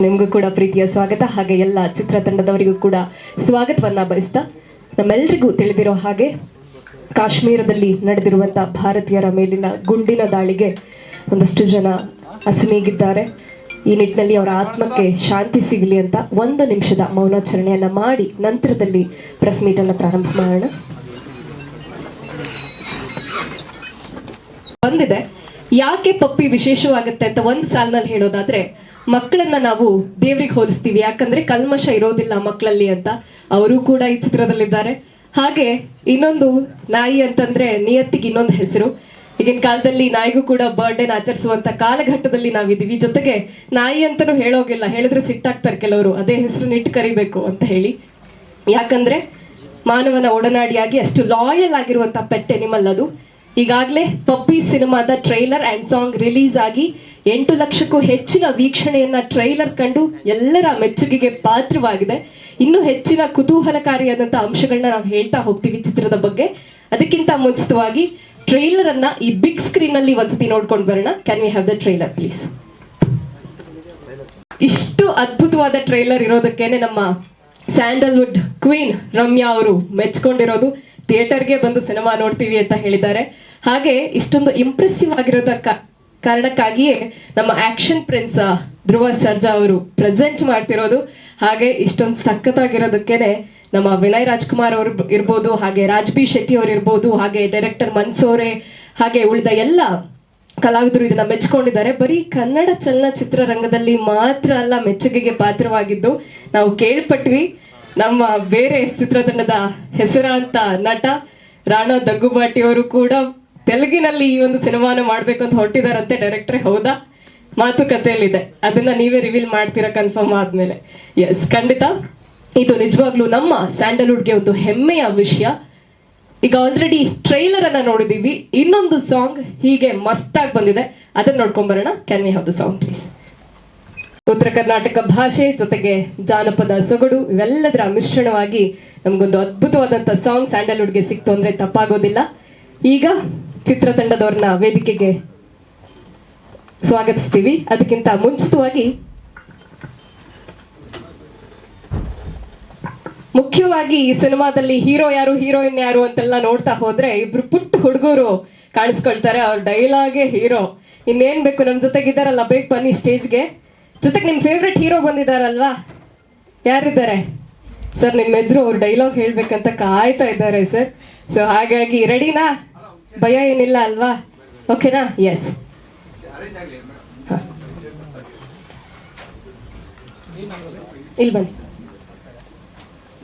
ನಿಮಗೂ ಕೂಡ ಪ್ರೀತಿಯ ಸ್ವಾಗತ. ಹಾಗೆ ಎಲ್ಲ ಚಿತ್ರತಂಡದವರಿಗೂ ಕೂಡ ಸ್ವಾಗತವನ್ನ ಬಯಸ್ತಾ ನಮ್ಮೆಲ್ರಿಗೂ ತಿಳಿದಿರೋ ಹಾಗೆ ಕಾಶ್ಮೀರದಲ್ಲಿ ನಡೆದಿರುವಂಥ ಭಾರತೀಯರ ಮೇಲಿನ ಗುಂಡಿನ ದಾಳಿಗೆ ಒಂದಷ್ಟು ಜನ ಅಸುನೀಗಿದ್ದಾರೆ ಈ ನಿಟ್ಟಿನಲ್ಲಿ ಅವರ ಆತ್ಮಕ್ಕೆ ಶಾಂತಿ ಸಿಗಲಿ ಅಂತ ಒಂದು ನಿಮಿಷದ ಮೌನಾಚರಣೆಯನ್ನ ಮಾಡಿ ನಂತರದಲ್ಲಿ ಪ್ರೆಸ್ ಮೀಟನ್ನು ಪ್ರಾರಂಭ ಮಾಡೋಣ. ಬಂದಿದೆ. ಯಾಕೆ ಪಪ್ಪಿ ವಿಶೇಷವಾಗುತ್ತೆ ಅಂತ ಒಂದು ಸಾಲಿನಲ್ಲಿ ಹೇಳೋದಾದ್ರೆ ಮಕ್ಕಳನ್ನ ನಾವು ದೇವ್ರಿಗೆ ಹೋಲಿಸ್ತೀವಿ. ಯಾಕಂದ್ರೆ ಕಲ್ಮಶ ಇರೋದಿಲ್ಲ ಮಕ್ಕಳಲ್ಲಿ ಅಂತ. ಅವರು ಕೂಡ ಈ ಚಿತ್ರದಲ್ಲಿದ್ದಾರೆ. ಹಾಗೆ ಇನ್ನೊಂದು ನಾಯಿ ಅಂತಂದ್ರೆ ನಿಯತ್ತಿಗೆ ಇನ್ನೊಂದು ಹೆಸರು. ಈಗಿನ ಕಾಲದಲ್ಲಿ ನಾಯಿಗೂ ಕೂಡ ಬರ್ಡೇನ ಆಚರಿಸುವಂತ ಕಾಲಘಟ್ಟದಲ್ಲಿ ನಾವಿದೀವಿ ಜೊತೆಗೆ ನಾಯಿ ಅಂತಾನೂ ಹೇಳೋಗಿಲ್ಲ. ಹೇಳಿದ್ರೆ ಸಿಟ್ಟಾಗ್ತಾರೆ ಕೆಲವರು. ಅದೇ ಹೆಸರು ಇಟ್ಟು ಕರಿಬೇಕು ಅಂತ ಹೇಳಿ. ಯಾಕಂದ್ರೆ ಮಾನವನ ಒಡನಾಡಿಯಾಗಿ ಅಷ್ಟು ಲಾಯಲ್ ಆಗಿರುವಂತ ಪೆಟ್ ಎನಿಮಲ್ ಅದು ಈಗಾಗಲೇ ಪಪ್ಪಿ ಸಿನಿಮಾದ ಟ್ರೈಲರ್ ಅಂಡ್ ಸಾಂಗ್ ರಿಲೀಸ್ ಆಗಿ ಎಂಟು ಲಕ್ಷಕ್ಕೂ ಹೆಚ್ಚಿನ ವೀಕ್ಷಣೆಯನ್ನ ಟ್ರೈಲರ್ ಕಂಡು ಎಲ್ಲರ ಮೆಚ್ಚುಗೆಗೆ ಪಾತ್ರವಾಗಿದೆ. ಇನ್ನೂ ಹೆಚ್ಚಿನ ಕುತೂಹಲಕಾರಿಯಾದಂಥ ಅಂಶಗಳನ್ನ ನಾವು ಹೇಳ್ತಾ ಹೋಗ್ತೀವಿ ಚಿತ್ರದ ಬಗ್ಗೆ. ಅದಕ್ಕಿಂತ ಮುಂಚಿತವಾಗಿ ಟ್ರೈಲರ್ ಅನ್ನ ಈ ಬಿಗ್ ಸ್ಕ್ರೀನ್ ಅಲ್ಲಿ ಒಂದ್ಸತಿ ನೋಡ್ಕೊಂಡು ಬರೋಣ. Can we have the trailer please ಇಷ್ಟು ಅದ್ಭುತವಾದ ಟ್ರೈಲರ್ ಇರೋದಕ್ಕೇನೆ ನಮ್ಮ ಸ್ಯಾಂಡಲ್ವುಡ್ ಕ್ವೀನ್ ರಮ್ಯಾ ಅವರು ಮೆಚ್ಕೊಂಡಿರೋದು. ಥಿಯೇಟರ್ಗೆ ಬಂದು ಸಿನಿಮಾ ನೋಡ್ತೀವಿ ಅಂತ ಹೇಳಿದ್ದಾರೆ. ಹಾಗೆ ಇಷ್ಟೊಂದು ಇಂಪ್ರೆಸಿವ್ ಆಗಿರೋದ ಕಾರಣಕ್ಕಾಗಿಯೇ ನಮ್ಮ ಆಕ್ಷನ್ ಪ್ರಿನ್ಸ್ ಧ್ರುವ ಸರ್ಜಾ ಅವರು ಪ್ರೆಸೆಂಟ್ ಮಾಡ್ತಿರೋದು. ಹಾಗೆ ಇಷ್ಟೊಂದು ಸಖತ್ತಾಗಿರೋದಕ್ಕೇನೆ ನಮ್ಮ ವಿನಯ್ ರಾಜ್ಕುಮಾರ್ ಅವರು ಇರ್ಬೋದು, ಹಾಗೆ ರಾಜ್ಬಿ ಶೆಟ್ಟಿ ಅವರು ಇರ್ಬೋದು, ಹಾಗೆ ಡೈರೆಕ್ಟರ್ ಮನ್ಸೋರೆ ಹಾಗೆ ಉಳಿದ ಎಲ್ಲ ಕಲಾವಿದರು ಇದನ್ನ ಮೆಚ್ಕೊಂಡಿದ್ದಾರೆ. ಬರೀ ಕನ್ನಡ ಚಲನಚಿತ್ರರಂಗದಲ್ಲಿ ಮಾತ್ರ ಅಲ್ಲ, ಮೆಚ್ಚುಗೆಗೆ ಪಾತ್ರವಾಗಿದ್ದು ನಾವು ಕೇಳ್ಪಟ್ವಿ. ನಮ್ಮ ಬೇರೆ ಚಿತ್ರತಂಡದ ಹೆಸರಾಂತ ನಟ ರಾಣಾ ದಗ್ಗುಬಾಟಿ ಅವರು ಕೂಡ ತೆಲುಗಿನಲ್ಲಿ ಈ ಒಂದು ಸಿನಿಮಾನ ಮಾಡ್ಬೇಕು ಅಂತ ಹೊರಟಿದಾರಂತೆ ಡೈರೆಕ್ಟರ್ ಹೌದಾ? ಮಾತುಕತೆಯಲ್ಲಿದೆ ಅದನ್ನ ನೀವೇ ರಿವೀಲ್ ಮಾಡ್ತೀರಾ ಕನ್ಫರ್ಮ್ ಆದ್ಮೇಲೆ. ಎಸ್ ಖಂಡಿತ. ಇದು ನಿಜವಾಗ್ಲೂ ನಮ್ಮ ಸ್ಯಾಂಡಲ್ವುಡ್ಗೆ ಒಂದು ಹೆಮ್ಮೆಯ ವಿಷಯ. ಈಗ ಆಲ್ರೆಡಿ ಟ್ರೈಲರ್ ಅನ್ನ ನೋಡಿದೀವಿ. ಇನ್ನೊಂದು ಸಾಂಗ್ ಹೀಗೆ ಮಸ್ತಾಗಿ ಬಂದಿದೆ. ಅದನ್ನ ನೋಡ್ಕೊಂಡ್ ಬರೋಣ can we have the song please Uttara Karnataka ಭಾಷೆ ಜೊತೆಗೆ ಜಾನಪದ ಸೊಗಡು ಇವೆಲ್ಲದರ ಮಿಶ್ರಣವಾಗಿ ನಮಗೊಂದು ಅದ್ಭುತವಾದಂತ ಸಾಂಗ್ ಸ್ಯಾಂಡಲ್ವುಡ್ಗೆ ಸಿಕ್ತು ಅಂದ್ರೆ ತಪ್ಪಾಗೋದಿಲ್ಲ. ಈಗ ಚಿತ್ರತಂಡದವ್ರನ್ನ ವೇದಿಕೆಗೆ ಸ್ವಾಗತಿಸ್ತೀವಿ. ಅದಕ್ಕಿಂತ ಮುಂಚಿತವಾಗಿ ಮುಖ್ಯವಾಗಿ ಈ ಸಿನಿಮಾದಲ್ಲಿ ಹೀರೋ ಯಾರು, ಹೀರೋಯಿನ್ ಯಾರು ಅಂತೆಲ್ಲ ನೋಡ್ತಾ ಹೋದ್ರೆ ಇಬ್ರು ಪುಟ್ಟ ಹುಡುಗರು ಕಾಣಿಸ್ಕೊಳ್ತಾರೆ. ಅವ್ರ ಡೈಲಾಗೆ ಹೀರೋ. ಇನ್ನೇನ್ ಬೇಕು ನಮ್ ಜೊತೆಗಿದ್ದಾರಲ್ಲ ಬೇಗ ಬನ್ನಿ ಸ್ಟೇಜ್ಗೆ ಜೊತೆಗೆ ನಿಮ್ ಫೇವ್ರೆಟ್ ಹೀರೋ ಬಂದಿದಾರಲ್ವಾ? ಯಾರಿದ್ದಾರೆ? ಸರ್ ನಿಮ್ಮ ಎದುರು ಅವ್ರು ಡೈಲಾಗ್ ಹೇಳ್ಬೇಕಂತ ಕಾಯ್ತಾ ಇದ್ದಾರೆ ಸರ್. ಸೊ ಹಾಗಾಗಿ ರೆಡಿನಾ ಭಯ ಏನಿಲ್ಲ ಅಲ್ವಾ? ಓಕೆನಾ ಎಸ್ ಇಲ್ಲಿ ಬನ್ನಿ.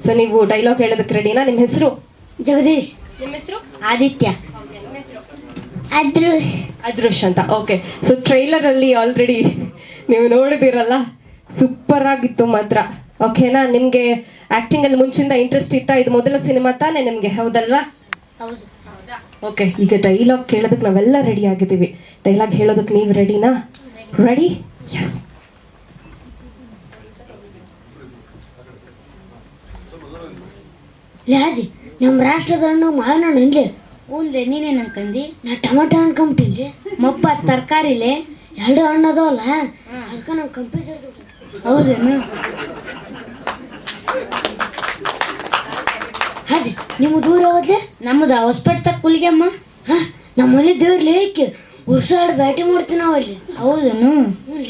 ಸೊ ನೀವು ಡೈಲಾಗ್ ಹೇಳೋದಕ್ಕೆ ರೆಡಿನಾ ನಿಮ್ಮ ಹೆಸರು? ಜಗದೀಶ್. ನಿಮ್ಮ ಹೆಸರು? ಆದಿತ್ಯ. ಅದೃಶ್ ಅದೃಶ್ ಅಂತ. ಓಕೆ ಸೊ ಟ್ರೈಲರ್ ಅಲ್ಲಿ ಆಲ್ರೆಡಿ ನೀವು ನೋಡಿದಿರಲ್ಲ? ಸೂಪರ್ ಆಗಿತ್ತು ಮಾತ್ರ. ಓಕೆನಾ ನಿಮ್ಗೆ ಆಕ್ಟಿಂಗ್ ಅಲ್ಲಿ ಮುಂಚಿಂದ ಇಂಟ್ರೆಸ್ಟ್ ಇತ್ತಾ? ಇದು ಮೊದಲ ಸಿನಿಮಾ ತಾನೇ ನಿಮ್ಗೆ? ಹೌದಲ್ವಾ? ಹೌದು. ಓಕೆ ಈಗ ಡೈಲಾಗ್ ಕೇಳೋದಕ್ಕೆ ನಾವೆಲ್ಲ ರೆಡಿ ಆಗಿದ್ದೀವಿ. ಡೈಲಾಗ್ ಹೇಳೋದಕ್ಕೆ ನೀವು ರೆಡಿನಾ ರೆಡಿ ಎಸ್ ಲಾಜಿ ನಮ್ಮ ರಾಷ್ಟ್ರದಣ್ಣು ಮಾವಿನ ಹಣ್ಣು ಅನ್ಲಿ ನೀನೇ ನೀನೇನು ಅನ್ಕಂದಿ? ನಾ ಟೊಮೆಟೊ ಅನ್ಕೊಂಬಿಟ್ಟಿನ್ಲಿ ಮಪ್ಪ ತರಕಾರಿಲೆ? ಎರಡು ಹಣ್ಣು ಅದಾವಲ್ಲ ಅದಕ್ಕೆ ನಾವು ಕಂಪ್ಯೂಸ್ ಹೌದೇನು? ಹಾಜಿ ನಿಮ್ಮ ದೂರ ಹೋದ್ಲೆ ನಮ್ಮದು ಹೊಸಪೇಟೆ ತಕ್ಕ ಕುಲಿಗೆಮ್ಮ ಹಾಂ ನಮ್ಮ ಮನೆ ದೇವ್ರಲ್ಲಿ ಏಕೆ? ಉರ್ಸಾಡ್ ಬ್ಯಾಟಿ ಮಾಡ್ತೀವಿ ನಾವು ಅಲ್ಲಿ. ಹೌದೇನು? ಹ್ಞೂ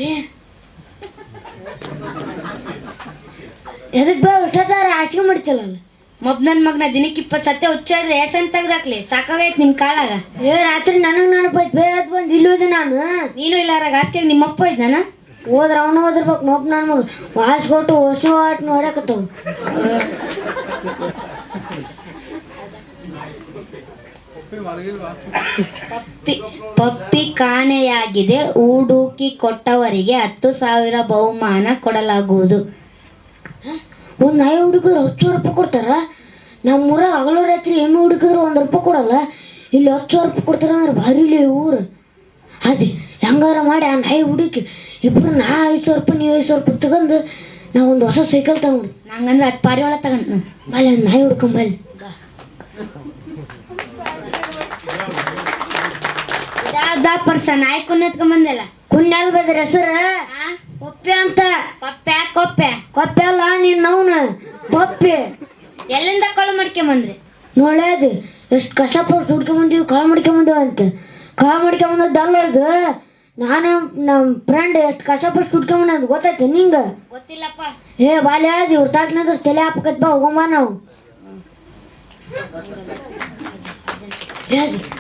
ಎದಕ್ ಬಾ ಇಷ್ಟ ಆಚೆ ಮಾಡ್ತಿಲ್ಲ ಮಬ್ ಮಗ್ನ ಮಗನ ದಿನಕ್ಕೆ ಇಪ್ಪತ್ತು ಸತ್ಯ ಹುಚ್ಚಾದ್ರೆ ರೇಷನ್ ತೆಗ್ದಾಕ್ಲಿ. ಸಾಕಾಗೈತ್ ನಿನ್ ಕಾಳಾಗ. ಏ ರಾತ್ರಿ ನನಗೆ ನೆನಪಾಯ್ತು ಬೇ ಬಂದ್ ಬಂದು ಇಲ್ಲೋದೆ ನಾನು. ನೀನು ಇಲ್ಲಾರ ಹಾಸಿಗೆ ನಿಮ್ಮಪ್ಪ ಇದ್ದ ನಾನು? ಹೋದ್ರ ಅವನು ಹೋದಿರ್ಬೇಕು ಮೊಬ್ ನನ್ನ ಮಗ. ವಾಸ್ ಕೊಟ್ಟು ಹೊಸು ಆಟ ನೋಡಕತ್ತವು ಪಪ್ಪಿ ಪಪ್ಪಿ ಕಾಣೆಯಾಗಿದೆ. ಹುಡುಕಿ ಕೊಟ್ಟವರಿಗೆ ಹತ್ತು ಸಾವಿರ ಬಹುಮಾನ ಕೊಡಲಾಗುವುದು. ಒಂದು ನಾಯಿ ಹುಡುಗರು ಹತ್ತು ಸಾವಿರ ರೂಪಾಯಿ ಕೊಡ್ತಾರ? ನಮ್ಮ ಊರಾಗ ಹಗಲು ರಾತ್ರಿ ಎಮ್ಮೆ ಹುಡುಕಿದ್ರು ಒಂದು ರೂಪಾಯಿ ಕೊಡಲ್ಲ. ಇಲ್ಲಿ ಹತ್ತು ಸಾವಿರ ರೂಪಾಯಿ ಕೊಡ್ತಾರೆ ಅಂದ್ರೆ ಭಾರಿ ಇಲ್ಲಿ ಊರು ಅದೇ ಹೆಂಗಾರ ಮಾಡಿ ಆ ನಾಯಿ ಹುಡುಕಿ ಇಬ್ಬರು ನಾ ಐದು ಸಾವಿರ ರೂಪಾಯಿ ನೀವು ಐದು ಸಾವಿರ ರೂಪಾಯಿ ತಗೊಂಡು ನಾವು ಒಂದು ಹೊಸ ಸೈಕಲ್ ತಗೊಂಡು. ನಂಗಂದ್ರೆ ಹತ್ತು ಪಾರಿ ಒಳಗೆ ತಗೊಂಡು ಬಲ್ಲ ನಾಯಿ ಹುಡ್ಕೊಂಬಲ್ಲಿ ದಾ ಪರ್ಸ ನಾಯಿ ಕುನ್ನ ಎತ್ಕೊಂಬಂದಿಲ್ಲ ಕುನ್ನೆಲ್ ಬದ್ರ ಹೆಸರು? ಕೊಪ್ಪೆ ಅಂತ. ಕೊಪ್ಪೆ ಕೊಪ್ಪೆ. ಕೊಪ್ಪೆ ಅಲ್ಲ ನೀನು ನೌನ ಪಪ್ಪೆ ಎಲ್ಲಿಂದ ಕಳು ಮಾಡ್ಕೊಂಬಂದ್ರಿ ಅದು ಎಷ್ಟು ಕಷ್ಟಪಟ್ಟು ಹುಡ್ಕೊಂಬಂದೀವಿ ಕಾಳು ಮಾಡ್ಕೊಂಬಂದೀವಿ ಅಂತ. ಕಾಳು ಮಾಡ್ಕೊಂಬಂದದ್ದು ಅಲ್ಲ ಇದು ನಾನು ನಮ್ಮ ಫ್ರೆಂಡ್ ಎಷ್ಟು ಕಷ್ಟಪಟ್ಟು ಹುಡ್ಕೊಂಬಂದ ಅಂತ ಗೊತ್ತೈತೆ ನಿಂಗೆ? ಗೊತ್ತಿಲ್ಲಪ್ಪ. ಏ ಬಾಲ್ಯ ಇವ್ರ ತಾಟ್ನಾದ್ರು ತಲೆ ಹಾಪಕತ್ ಬಾ ಹೋಗಮ್ಮ ನಾವು.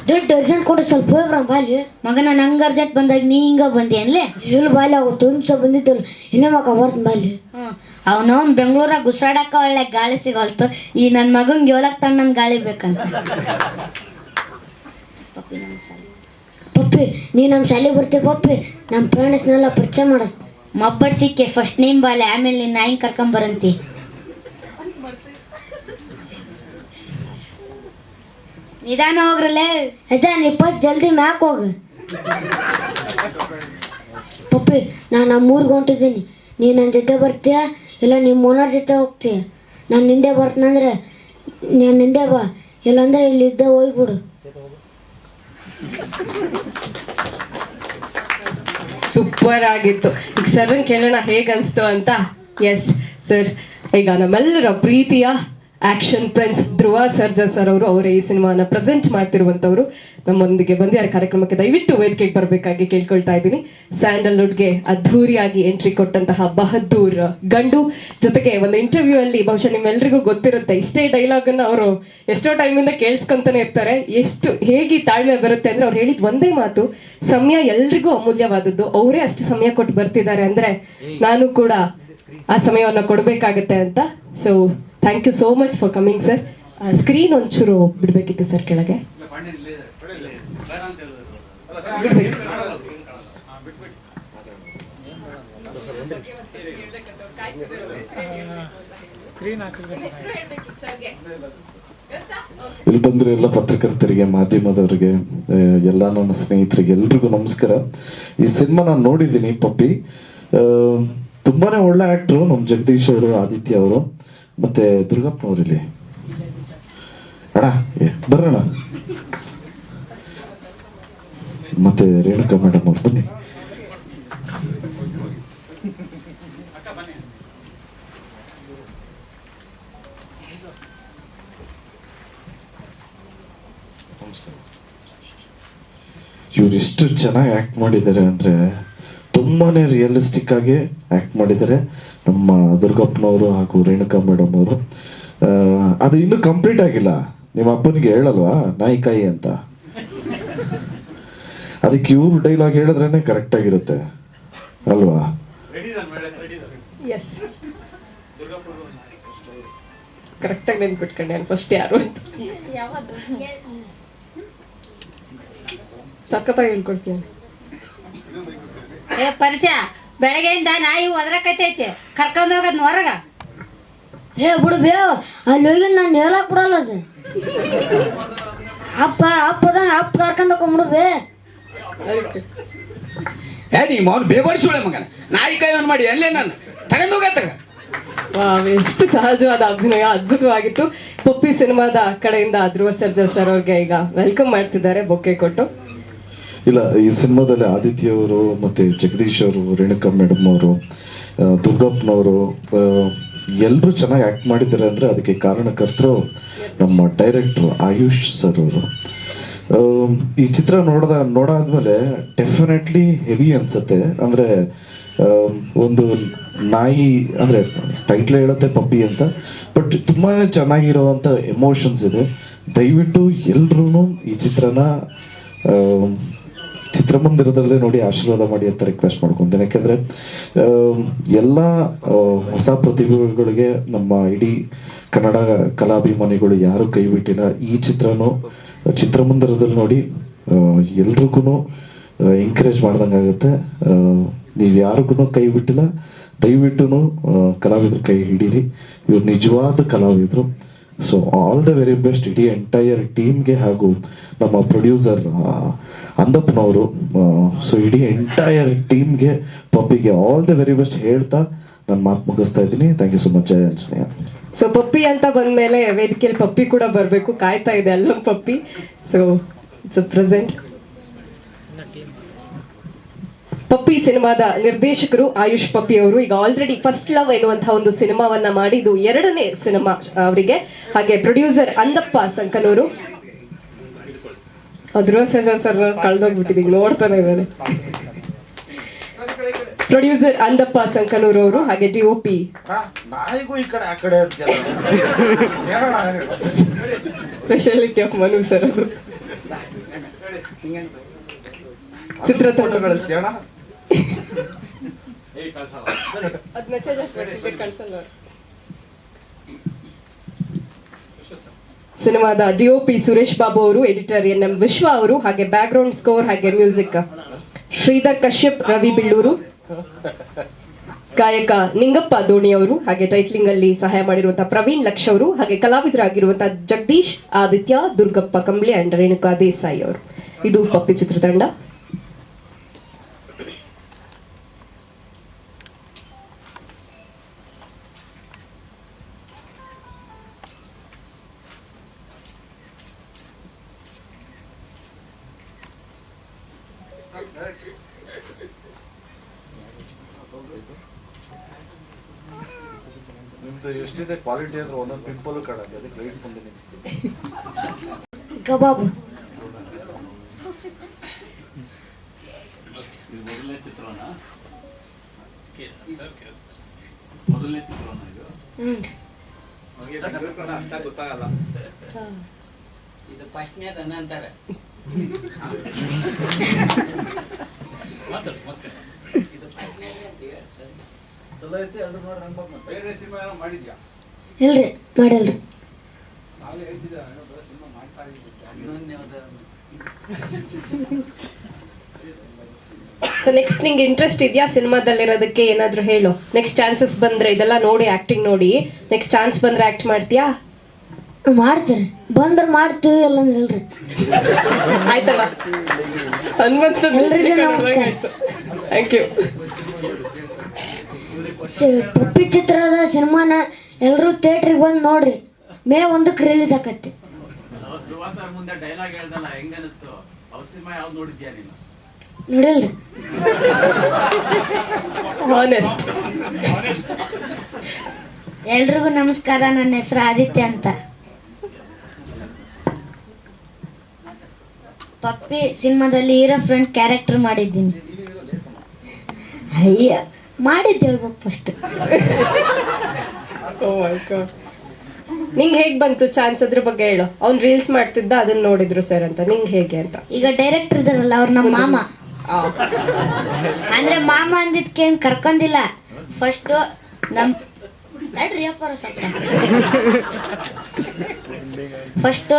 ದೊಡ್ಡ ಅರ್ಜೆಂಟ್ ಕೊಡು ಸ್ವಲ್ಪ ಹೋಗ್ರ ಬಾಲಿ. ಮಗನ ನಂಗೆ ಅರ್ಜೆಂಟ್ ಬಂದಾಗ ನೀ ಹಿಂಗ ಬಂದಿ ಅನ್ಲೆ? ಎಲ್ಲಿ ಬಾಲಿ ಅವತ್ತು ತುಂಬ್ಸ ಬಂದಿದ್ದಲ್ಲ. ಇನ್ನೇ ಮಗ ಬರ್ತ ಬಾಲಿ. ಅವನವ್ನು ಬೆಂಗಳೂರಾಗ ಗುಸಾಡಕ್ಕ ಒಳ್ಳೆ ಗಾಳಿ ಸಿಗೋಲ್ತು. ಈ ನನ್ನ ಮಗಂಗೆ ಏಳಕ್ ತಣ್ಣನ್ ಗಾಳಿ ಬೇಕಂತ. ಪಪ್ಪಿ ನೀ ನಮ್ಮ ಶಾಲೆಗೆ ಬರ್ತೀವಿ ಪಪ್ಪಿ? ನಮ್ಮ ಫ್ರೆಂಡ್ಸ್ನೆಲ್ಲ ಪರಿಚಯ ಮಾಡಿಸ್. ಮಬ್ಬಡ್ ಸಿಕ್ಕೆ ಫಸ್ಟ್ ನೇಮ್ ಬಾಲೆ ಆಮೇಲೆ ನಿನ್ನ ನಾಯಿ ಕರ್ಕೊಂಬರಂತಿ ನಿಧಾನ ಹೋಗ್ರಲ್ಲೇ. ಅಜ್ಜ ನೀ ಫಸ್ಟ್ ಜಲ್ದಿ ಮ್ಯಾಕ್ ಹೋಗು. ಪಪ್ಪಿ ನಾನು ನಮ್ಮೂರ್ಗೆ ಹೊಂಟಿದ್ದೀನಿ. ನೀ ನನ್ನ ಜೊತೆ ಬರ್ತೀಯ? ಇಲ್ಲ ನಿಮ್ಮ ಓನರ್ ಜೊತೆ ಹೋಗ್ತೀಯ? ನಾನು ನಿಂದೆ ಬರ್ತೀನಂದ್ರೆ ನಾನು ನಿಂದೆ ಬಾ. ಇಲ್ಲಾಂದ್ರೆ ಇಲ್ಲಿದ್ದ ಹೋಗ್ಬಿಡು. ಸೂಪರ್ ಆಗಿತ್ತು. ಈಗ ಸರ್ನ ಕೇಳೋಣ ಹೇಗೆ ಅನ್ಸ್ತು ಅಂತ? ಎಸ್ ಸರ್ ಈಗ ನಮ್ಮೆಲ್ಲರ ಪ್ರೀತಿಯ action prince Dhruva Sarja sir ಅವರು ಅವರೇ ಈ ಸಿನಿಮಾನ ಪ್ರೆಸೆಂಟ್ ಮಾಡ್ತಿರುವಂತವರು. ನಮ್ಮೊಂದಿಗೆ ಬಂದಿದ್ದಾರೆ ಕಾರ್ಯಕ್ರಮಕ್ಕೆ ದಯವಿಟ್ಟು ವೇದಿಕೆಗೆ ಬರಬೇಕಾಗಿ ಕೇಳ್ಕೊಳ್ತಾ ಇದ್ದೀನಿ. ಸ್ಯಾಂಡಲ್ವುಡ್ಗೆ ಅದ್ಧೂರಿಯಾಗಿ ಎಂಟ್ರಿ ಕೊಟ್ಟಂತಹ ಬಹದ್ದೂರ್ ಗಂಡು. ಜೊತೆಗೆ ಒಂದು ಇಂಟರ್ವ್ಯೂ ಅಲ್ಲಿ ಬಹುಶಃ ನಿಮ್ಮೆಲ್ರಿಗೂ ಗೊತ್ತಿರುತ್ತೆ ಇಷ್ಟೇ ಡೈಲಾಗ್ ಅನ್ನ ಅವರು ಎಷ್ಟೋ ಟೈಮಿಂದ ಕೇಳಿಸ್ಕೊಂತಾನೆ ಇರ್ತಾರೆ. ಎಷ್ಟು ಹೇಗೆ ತಾಳ್ಮೆ ಬರುತ್ತೆ ಅಂದ್ರೆ ಅವ್ರು ಹೇಳಿದ ಒಂದೇ ಮಾತು ಸಮಯ ಎಲ್ರಿಗೂ ಅಮೂಲ್ಯವಾದದ್ದು. ಅವರೇ ಅಷ್ಟು ಸಮಯ ಕೊಟ್ಟು ಬರ್ತಿದ್ದಾರೆ ಅಂದ್ರೆ ನಾನು ಕೂಡ ಆ ಸಮಯವನ್ನು ಕೊಡಬೇಕಾಗತ್ತೆ ಅಂತ. So thank you so much for coming sir screen ಒಂಚೂರು ಬಿಡಬೇಕಿತ್ತು ಸರ್ ಕೆಳಗೆ. ಇಲ್ಲಿ ಬಂದ್ರೆ ಎಲ್ಲ ಪತ್ರಕರ್ತರಿಗೆ, ಮಾಧ್ಯಮದವರಿಗೆ ಎಲ್ಲ ನನ್ನ ಸ್ನೇಹಿತರಿಗೆ ಎಲ್ರಿಗೂ ನಮಸ್ಕಾರ. ಈ ಸಿನಿಮಾ ನಾನು ನೋಡಿದ್ದೀನಿ, ಪಪ್ಪಿ. ತುಂಬಾನೇ ಒಳ್ಳೆ ಆಕ್ಟ್ರು ನಮ್ಮ ಜಗದೀಶ್ ಅವರು, ಆದಿತ್ಯ ಅವರು. ಮತ್ತೆ ದುರ್ಗಪ್ಪ ಅವರಿಲ್ಲಿ? ಅಣ್ಣ ಏ, ಬರ್ರಣ್ಣ. ಮತ್ತೆ ರೇಣುಕಾ ಮೇಡಮ್ ಅವ್ರು ಬನ್ನಿ. ಇವ್ರು ಎಷ್ಟು ಚೆನ್ನಾಗಿ ಆಕ್ಟ್ ಮಾಡಿದ್ದಾರೆ ಅಂದ್ರೆ ತುಂಬಾನೇ ರಿಯಲಿಸ್ಟಿಕ್ ಆಗಿ ಆಕ್ಟ್ ಮಾಡಿದ್ದಾರೆ. ನಮ್ಮ ದುರ್ಗಪ್ಪನವರು ಹಾಗೂ ರೇಣುಕಾ ಮೇಡಮ್ ಅವರು ಅದು ಇನ್ನೂ ಕಂಪ್ಲೀಟ್ ಆಗಿಲ್ಲ. ನಿಮ್ಮ ಅಪ್ಪನಿಗೆ ಹೇಳಲ್ವಾ ನಾಯಿಕಾಯಿ ಅಂತ? ಅದಕ್ಕೆ ಇವ್ರು ಡೈಲಾಗ್ ಹೇಳಿದ್ರೇನೆ ಕರೆಕ್ಟ್ ಆಗಿರುತ್ತೆ. ಅಲ್ವಾ? ಎಸ್ ಕರೆಕ್ಟಾಗಿ ನೆನ್ಪಿಟ್ಕೊಂಡೆ ನಾನು ಫಸ್ಟ್ ಯಾರು ಅಂತ? ಸಖತ್ತಾಗಿ ಹೇಳ್ಕೊಡ್ತೀನಿ ಬೆಳಗ್ಗೆಯಿಂದ ನಾಯಿ ಒದರಕೈತೈತೆ ಕರ್ಕೊಂಡು ಹೋಗದ್ ಹೊರಗ. ಏ ಬಿಡು ಬೇ ಅಲ್ಲಿ ಹೋಗಿ ನಾನು ಹೇಳಕ್ ಬಿಡಲ್ಲ ಅದು ಅಪ್ಪ ಅಪ್ಪದ ಅಪ್ಪ ಕರ್ಕೊಂಡು ಹೋಗ್ಬಿಡು ಬೇ. ಏ ನೀ ಮೌನ್ ಬೇಬಾರಿ ಸುಳೆ ಮಗನ. ನಾಯಿ ಕೈವನ್ ಮಾಡಿ ಅಲ್ಲೇ ನಾನು ತಗೊಂಡು ಹೋಗತ್ತಗ ವಾವ್, ಎಷ್ಟು ಸಹಜವಾದ ಅಭಿನಯ ಅದ್ಭುತವಾಗಿತ್ತು. ಪಪ್ಪಿ ಸಿನಿಮಾದ ಕಡೆಯಿಂದ ಧ್ರುವ ಸರ್ಜಾ ಸರ್ ಅವ್ರಿಗೆ ಈಗ ವೆಲ್ಕಮ್ ಮಾಡ್ತಿದ್ದಾರೆ ಬೊಕ್ಕೆ ಕೊಟ್ಟು. ಇಲ್ಲ, ಈ ಸಿನಿಮಾದಲ್ಲಿ ಆದಿತ್ಯ ಅವರು ಮತ್ತೆ ಜಗದೀಶ್ ಅವರು, ರೇಣುಕಾ ಮೇಡಮ್ ಅವರು ದುರ್ಗಪ್ಪನವರು ಎಲ್ಲರೂ ಚೆನ್ನಾಗಿ ಆ್ಯಕ್ಟ್ ಮಾಡಿದ್ದಾರೆ ಅಂದರೆ ಅದಕ್ಕೆ ಕಾರಣಕರ್ತರು ನಮ್ಮ ಡೈರೆಕ್ಟ್ರು ಆಯುಷ್ ಸರ್ ಅವರು. ಈ ಚಿತ್ರ ನೋಡ್ದ, ನೋಡಾದ್ಮೇಲೆ ಡೆಫಿನೆಟ್ಲಿ ಹೆವಿ ಅನ್ಸುತ್ತೆ. ಅಂದರೆ ಒಂದು ನಾಯಿ, ಅಂದರೆ ಟೈಟ್ಲ್ ಹೇಳುತ್ತೆ ಪಪ್ಪಿ ಅಂತ ಬಟ್ ತುಂಬಾ ಚೆನ್ನಾಗಿರೋವಂಥ ಎಮೋಷನ್ಸ್ ಇದೆ. ದಯವಿಟ್ಟು ಎಲ್ರೂ ಈ ಚಿತ್ರನ ಚಿತ್ರಮಂದಿರದಲ್ಲೇ ನೋಡಿ ಆಶೀರ್ವಾದ ಮಾಡಿ ಅಂತ ರಿಕ್ವೆಸ್ಟ್ ಮಾಡ್ಕೊಂತೇನೆ. ಯಾಕೆಂದ್ರೆ ಎಲ್ಲ ಹೊಸ ಪ್ರತಿಭೆಗಳಿಗೆ ನಮ್ಮ ಇಡೀ ಕನ್ನಡ ಕಲಾಭಿಮಾನಿಗಳು ಯಾರು ಕೈ ಬಿಟ್ಟಿಲ್ಲ. ಈ ಚಿತ್ರನೂ, ಚಿತ್ರಮಂದಿರದಲ್ಲಿ ನೋಡಿ ಎಲ್ರಿಗೂ ಎಂಕರೇಜ್ ಮಾಡ್ದಂಗಾಗುತ್ತೆ ನೀವು ಯಾರಿಗೂ ಕೈ ಬಿಟ್ಟಿಲ್ಲ. ದಯವಿಟ್ಟು ಕಲಾವಿದ್ರು ಕೈ ಹಿಡೀರಿ. ಇವ್ರು ನಿಜವಾದ ಕಲಾವಿದರು. So all the very best ಇಡೀ ಎಂಟೈರ್ ಟೀಮ್ಗೆ ಹಾಗೂ ನಮ್ಮ ಪ್ರೊಡ್ಯೂಸರ್ ಅಂದಪ್ಪನವರು ಸೊ ಇಡೀ ಎಂಟೈರ್ ಟೀಮ್ಗೆ ಪಪ್ಪಿಗೆ ಆಲ್ ದ ವೆರಿ ಬೆಸ್ಟ್ ಹೇಳ್ತಾ ನನ್ನ ಮಾತು ಮುಗಿಸ್ತಾ ಇದ್ದೀನಿ. Thank you so much Jaya Sneha. So Puppy ಅಂತ ಬಂದ್ಮೇಲೆ ವೇದಿಕೆಯಲ್ಲಿ ಪಪ್ಪಿ ಕೂಡ ಬರಬೇಕು. ಕಾಯ್ತಾ ಇದೆ ಅಲ್ಲ Puppy. So it's present Puppy ಸಿನಿಮಾದ ನಿರ್ದೇಶಕರು ಆಯುಷ್ ಪಪ್ಪಿ ಅವರು ಈಗ ಆಲ್ರೆಡಿ ಫಸ್ಟ್ ಲವ್ ಎನ್ನುವಂತಹ ಒಂದು ಸಿನಿಮಾವನ್ನ ಮಾಡಿದ್ದು ಎರಡನೇ ಸಿನಿಮಾ ಅವರಿಗೆ. ಹಾಗೆ ಪ್ರೊಡ್ಯೂಸರ್ ಅಂದಪ್ಪ ಸಂಕನೂರು. ಅದ್ರ ಸರ್ ಕಳ್ದೋಗ್ಬಿಟ್ಟಿದೀಗ ನೋಡ್ತಾನೆ ಇದ್ದಾರೆ ಪ್ರೊಡ್ಯೂಸರ್ ಅಂದಪ್ಪ ಸಂಕನೂರು ಅವರು ಹಾಗೆ D P speciality of Manu sir ಚಿತ್ರ ಚಿತ್ರತಂಡ ಅದ್ ಮೆಸೇಜ್ ಕಳ್ಸಲ್ಲ ಸಿನಿಮಾದ D O P Suresh Babu ಅವರು ಎಡಿಟರ್ ಎನ್ ಎಂ ವಿಶ್ವ ಅವರು ಹಾಗೆ ಬ್ಯಾಕ್ ಗ್ರೌಂಡ್ ಸ್ಕೋರ್ ಹಾಗೆ ಮ್ಯೂಸಿಕ್ ಶ್ರೀಧರ್ ಕಶ್ಯಪ್ ರವಿ ಬಿಳ್ಳೂರು. ಗಾಯಕ ನಿಂಗಪ್ಪ ದೋಣಿ ಅವರು ಹಾಗೆ ಟೈಟ್ಲಿಂಗ್ ಅಲ್ಲಿ ಸಹಾಯ ಮಾಡಿರುವಂತಹ ಪ್ರವೀಣ್ ಲಕ್ಷ ಅವರು ಹಾಗೆ ಕಲಾವಿದರಾಗಿರುವಂತಹ ಜಗದೀಶ್ ಆದಿತ್ಯ ದುರ್ಗಪ್ಪ ಕಂಬ್ಳಿ ಅಂಡ್ ರೇಣುಕಾ ದೇಸಾಯಿ ಅವರು. ಇದು ಪಪ್ಪಿ ಚಿತ್ರತಂಡ. ನಿಮ್ದು ಎಷ್ಟಿದೆ ಕ್ವಾಲಿಟಿ ಅಂದ್ರೆ ಒಂದೊಂದು ಪಿಂಪಲ್ ಕಾಣತ್ತೆ ಅದಕ್ಕೆ ಲೈಟ್ ಬಂದಿನಿ ಕಬಾಬ್. ಚಿತ್ರಣ? ಇದು? ಫಸ್ಟ್ನೇದ ಅಂತಾರೆ ಚಲೋ ಗೊತ್ತಾಗಲ್ಲ. ಇದು ಫಸ್ಟ್ನೇದ ಅನ್ಬೇಕು ಇಲ್ರಿ ಸೊ ನೆಕ್ಸ್ಟ್ ನಿಂಗೆ ಇಂಟ್ರೆಸ್ಟ್ ಇದೆಯಾ ಸಿನಿಮಾದಲ್ಲಿರೋದಕ್ಕೆ ಏನಾದರೂ ಹೇಳು? ನೆಕ್ಸ್ಟ್ ಚಾನ್ಸಸ್ ಬಂದ್ರೆ ಇದೆಲ್ಲ ನೋಡಿ ಆಕ್ಟಿಂಗ್ ನೋಡಿ. ನೆಕ್ಸ್ಟ್ ಚಾನ್ಸ್ ಬಂದ್ರೆ ಆಕ್ಟ್ ಮಾಡ್ತೀಯಾ? ಮಾಡ್ತೀರಿ? ಬಂದ್ರೆ ಮಾಡ್ತೀವಿ ಇಲ್ಲಂದ್ರೆ ಇಲ್ರಿ. ಆಯ್ತಲ್ಲ ಹನುಮಂತ ಎಲ್ರಿಗೂ ನಮಸ್ಕಾರ. ಥ್ಯಾಂಕ್ ಯು ಚ- ಪಪ್ಪಿ ಚಿತ್ರದ ಸಿನಿಮಾನ ಎಲ್ಲರೂ ಥಿಯೇಟ್ರಿಗೆ ಬಂದು ನೋಡ್ರಿ. ಮೇ ಒಂದಕ್ಕೆ ರಿಲೀಸ್ ಆಕತ್ತೆ. ನೋಡಿಲ್ರಿ? ಹಾನೆಸ್ಟ್ ಎಲ್ರಿಗೂ ನಮಸ್ಕಾರ ನನ್ನ ಹೆಸರು ಆದಿತ್ಯ ಅಂತ. ಪಪ್ಪಿ ಸಿನಿಮಾದಲ್ಲಿ ಹೀರೋ ಫ್ರೆಂಡ್ ಕ್ಯಾರೆಕ್ಟರ್ ಮಾಡಿದ್ದೀನಿ. ಅಯ್ಯ ಮಾಡಿದ್ದು ಹೇಳ್ಬೇಕು ಫಸ್ಟ್ ನಿಂಗೆ ಹೇಗೆ ಬಂತು ಚಾನ್ಸ್ ಅದ್ರ ಬಗ್ಗೆ ಹೇಳು. ಅವ್ನು ರೀಲ್ಸ್ ಮಾಡ್ತಿದ್ದ ಅದನ್ನ ನೋಡಿದ್ರು ಸರ್ ಅಂತ. ನಿಂಗೆ ಹೇಗೆ ಅಂತ? ಈಗ ಡೈರೆಕ್ಟರ್ ಇದಾರಲ್ಲ ಅವ್ರು ನಮ್ಮ ಮಾಮ. ಅಂದ್ರೆ ಮಾಮ ಅಂದಿದ್ಕೆ ಏನು ಕರ್ಕೊಂಡಿಲ್ಲ ಫಸ್ಟ್ ನಮ್ ತಡ್ರಿ ಅಪ್ಪಾರ ಸ್ವಲ್ಪ. ಫಸ್ಟ್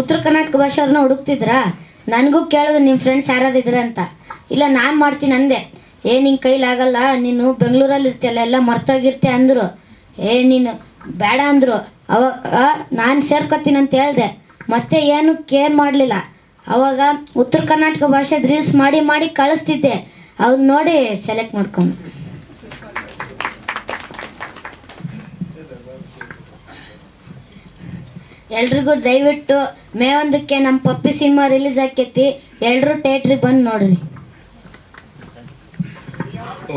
ಉತ್ತರ ಕರ್ನಾಟಕ ಭಾಷೆಯವ್ರನ್ನ ಹುಡುಕ್ತಿದ್ರ? ನನಗೂ ಕೇಳೋದು ನಿಮ್ಮ ಫ್ರೆಂಡ್ಸ್ ಯಾರು ಇದ್ರೆ ಅಂತ. ಇಲ್ಲ, ನಾನು ಮಾಡ್ತೀನಿ ಅಂದೆ. ಏ ನಿನ್ನ ಕೈಲಾಗಲ್ಲ, ನೀನು ಬೆಂಗಳೂರಲ್ಲಿ ಇರ್ತೀಯಲ್ಲ, ಎಲ್ಲ ಮರ್ತೋಗಿರ್ತೀಯ ಅಂದರು. ಏ, ನೀನು ಬೇಡ ಅಂದರು. ಅವಾಗ ನಾನು ಸೇರ್ಕೊತೀನಿ ಅಂತ ಹೇಳ್ದೆ. ಮತ್ತೆ ಏನು ಕೇರ್ ಮಾಡಲಿಲ್ಲ. ಅವಾಗ ಉತ್ತರ ಕರ್ನಾಟಕ ಭಾಷೆ ರೀಲ್ಸ್ ಮಾಡಿ ಮಾಡಿ ಕಳಿಸ್ತಿದ್ದೆ. ಅವ್ರು ನೋಡಿ ಸೆಲೆಕ್ಟ್ ಮಾಡ್ಕೊಂಡು. ಎಲ್ರಿಗೂ ದಯವಿಟ್ಟು ಮೇ ಒಂದಕ್ಕೆ ನಮ್ಮ ಪಪ್ಪಿ ಸಿನಿಮಾ ರಿಲೀಸ್ ಆಕೈತಿ. ಎಲ್ಲರೂ ಥಿಯೇಟ್ರಿಗೆ ಬಂದು ನೋಡ್ರಿ.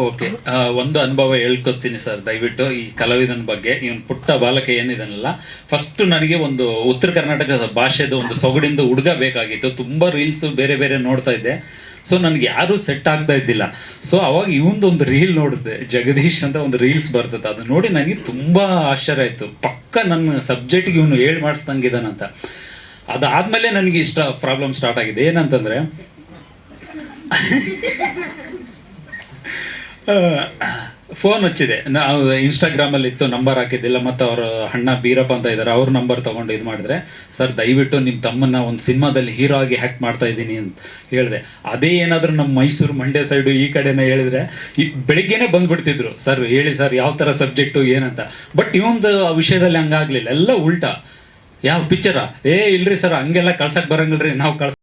ಓಕೆ ಒಂದು ಅನುಭವ ಹೇಳ್ಕೊತೀನಿ ಸರ್, ದಯವಿಟ್ಟು ಈ ಕಲಾವಿದನ ಬಗ್ಗೆ. ಇವನ್ ಪುಟ್ಟ ಬಾಲಕ ಏನಿದನಲ್ಲ ಫಸ್ಟ್ ನನಗೆ ಒಂದು ಉತ್ತರ ಕರ್ನಾಟಕ ಭಾಷೆದು ಒಂದು ಸೊಗಡಿಂದ ಹುಡುಗ ಬೇಕಾಗಿತ್ತು. ತುಂಬ ರೀಲ್ಸ್ ಬೇರೆ ಬೇರೆ ನೋಡ್ತಾ ಇದ್ದೆ. ಸೊ ನನಗೆ ಯಾರೂ ಸೆಟ್ ಆಗ್ತಾ ಇದ್ದಿಲ್ಲ. ಸೊ ಅವಾಗ ಇವೊಂದೊಂದು ರೀಲ್ ನೋಡಿದೆ. ಜಗದೀಶ್ ಅಂತ ಒಂದು ರೀಲ್ಸ್ ಬರ್ತದೆ. ಅದು ನೋಡಿ ನನಗೆ ತುಂಬ ಆಶ್ಚರ್ಯ ಆಯಿತು. ಪಕ್ಕ ನನ್ನ ಸಬ್ಜೆಕ್ಟಿಗೆ ಇವನು ಹೇಳಿ ಮಾಡಿಸ್ದಂಗಿದ್ದಾನಂತ ಅದಾದಮೇಲೆ ನನಗೆ ಇಷ್ಟ ಪ್ರಾಬ್ಲಮ್ ಸ್ಟಾರ್ಟ್ ಆಗಿದೆ. ಏನಂತಂದರೆ ಫೋನ್ ಹಚ್ಚಿದೆ. ನಾವು ಇನ್ಸ್ಟಾಗ್ರಾಮಲ್ಲಿ ಇತ್ತು ನಂಬರ್ ಹಾಕಿದ್ದಿಲ್ಲ, ಮತ್ತೆ ಅವ್ರ ಅಣ್ಣ ಬೀರಪ್ಪ ಅಂತ ಇದ್ದಾರೆ ಅವ್ರ ನಂಬರ್ ತಗೊಂಡು ಇದು ಮಾಡಿದ್ರೆ, ಸರ್, ದಯವಿಟ್ಟು ನಿಮ್ಮ ತಮ್ಮನ್ನ ಒಂದು ಸಿನಿಮಾದಲ್ಲಿ ಹೀರೋ ಆಗಿ ಹ್ಯಾಕ್ ಮಾಡ್ತಾ ಇದ್ದೀನಿ ಅಂತ ಹೇಳಿದೆ. ಅದೇ ಏನಾದರೂ ನಮ್ಮ ಮೈಸೂರು ಮಂಡ್ಯ ಸೈಡು ಈ ಕಡೆನೇ ಹೇಳಿದ್ರೆ, ಈ ಬೆಳಿಗ್ಗೆನೆ ಬಂದ್ಬಿಡ್ತಿದ್ರು. ಸರ್, ಹೇಳಿ ಸರ್, ಯಾವ ಥರ ಸಬ್ಜೆಕ್ಟು ಏನಂತ? ಬಟ್ ಇವೊಂದು ವಿಷಯದಲ್ಲಿ ಹಂಗಾಗ್ಲಿಲ್ಲ, ಎಲ್ಲ ಉಲ್ಟಾ. ಯಾವ ಪಿಕ್ಚರ ಏ, ಇಲ್ರಿ ಸರ್, ಹಂಗೆಲ್ಲ ಕಳ್ಸಕ್ ಬರಂಗಿಲ್ರಿ, ನಾವು ಕಳ್ಸ